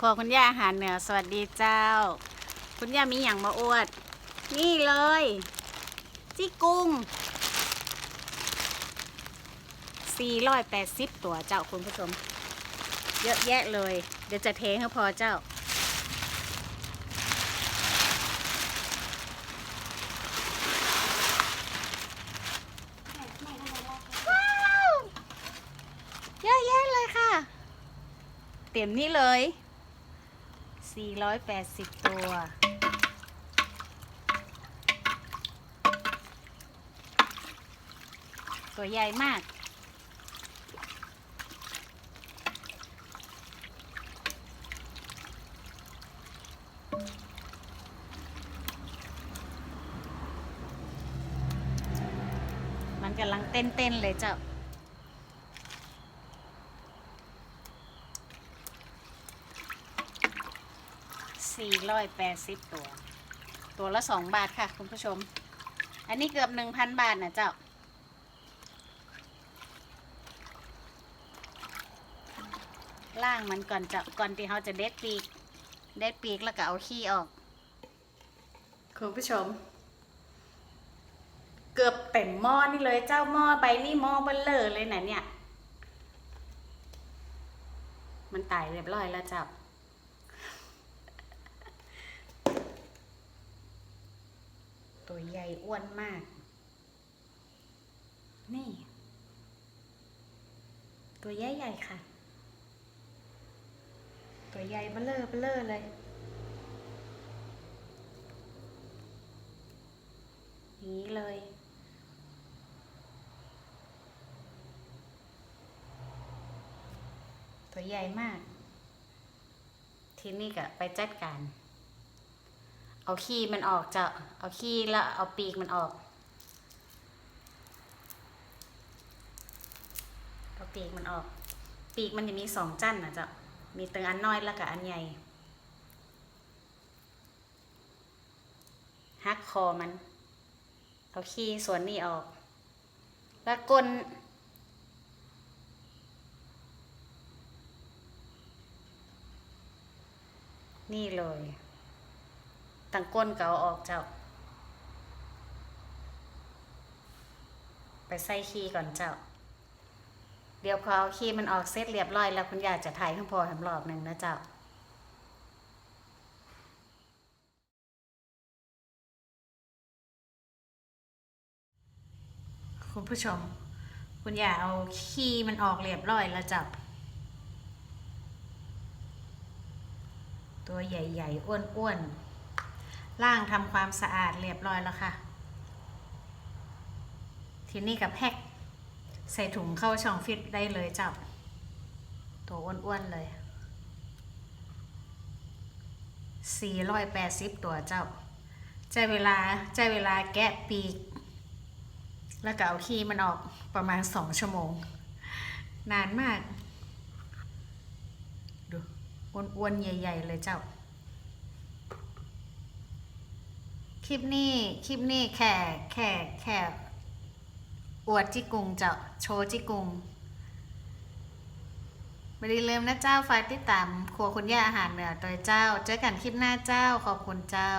ครัวคุณย่าอาหารเหนือสวัสดีเจ้า คุณย่ามีอย่างมาอวด นี่เลยจี้กุ้ง480 ตัวเจ้าคุณผู้ชม เยอะแยะเลย เดี๋ยวจะเทให้พอเจ้า เยอะแยะเลยค่ะ เต็มนี่เลย 480 ตัว ตัวใหญ่มาก มันกำลังเต้นๆเลยเจ้า สี่ร้อยแปดสิบตัว ตัวละสองบาทค่ะ คุณผู้ชม อันนี้เกือบหนึ่งพันบาทนะเจ้า ล่างมันก่อนจะก่อนที่เขาจะเด็ดปีก เด็ดปีกแล้วก็เอาขี้ออก คุณผู้ชม เกือบเต็มหม้อนี่เลยเจ้าหม้อใบนี่หม้อเบลเลอร์เลยนะเนี่ย มันตายเรียบร้อยแล้วเจ้า ตัวใหญ่ อ้วนมาก นี่ ตัวใหญ่ใหญ่ๆค่ะ ตัวใหญ่เบลเลอร์เบลเลอร์เลย นี้เลยตัวใหญ่มาก ทีนี้ก็ไปจัดการ เอาขี้มันออกจะเอาขี้แล้วเอาปีกมันออก เอาปีกมันออก ปีกมันจะมีสองจั่นนะจ๊ะมีตึงอันน้อยแล้วก็อันใหญ่หักคอมัน เอาขี้ส่วนนี้ออก แล้วก้นนี่เลย ตั้งก้นเกเอาออกเจ้า ไปใส่ขี้ก่อนเจ้า เดี๋ยวพอเอาขี้มันออกเสร็จเรียบร้อยแล้วคุณยายจะถ่ายข้างพอทำรอบหนึ่งนะเจ้าคุณผู้ชม คุณยายเอาขี้มันออกเรียบร้อยแล้วจับ ตัวใหญ่ ๆ อ้วน ๆ ล่างทำความสะอาดเรียบร้อยแล้วค่ะ ทีนี้กับแพ็คใส่ถุงเข้าช่องฟิตได้เลยจับ ตัวอ้วนๆเลย 480 ตัวเจ้าใจเวลาใจเวลาแกะปีก แล้วก็เอาขี้มันออกประมาณ 2 ชั่วโมง นานมาก ดูอ้วนๆ ใหญ่ ๆ เลยเจ้า คลิปนี้คลิปนี้แค่แค่แค่อวดจิกุงเจ้าโชว์จิกุงไม่ได้ลืมนะเจ้าฝากติดตามครัวคุณย่าอาหารเหนือโดยเจ้า เจอกันคลิปหน้าเจ้าขอบคุณเจ้า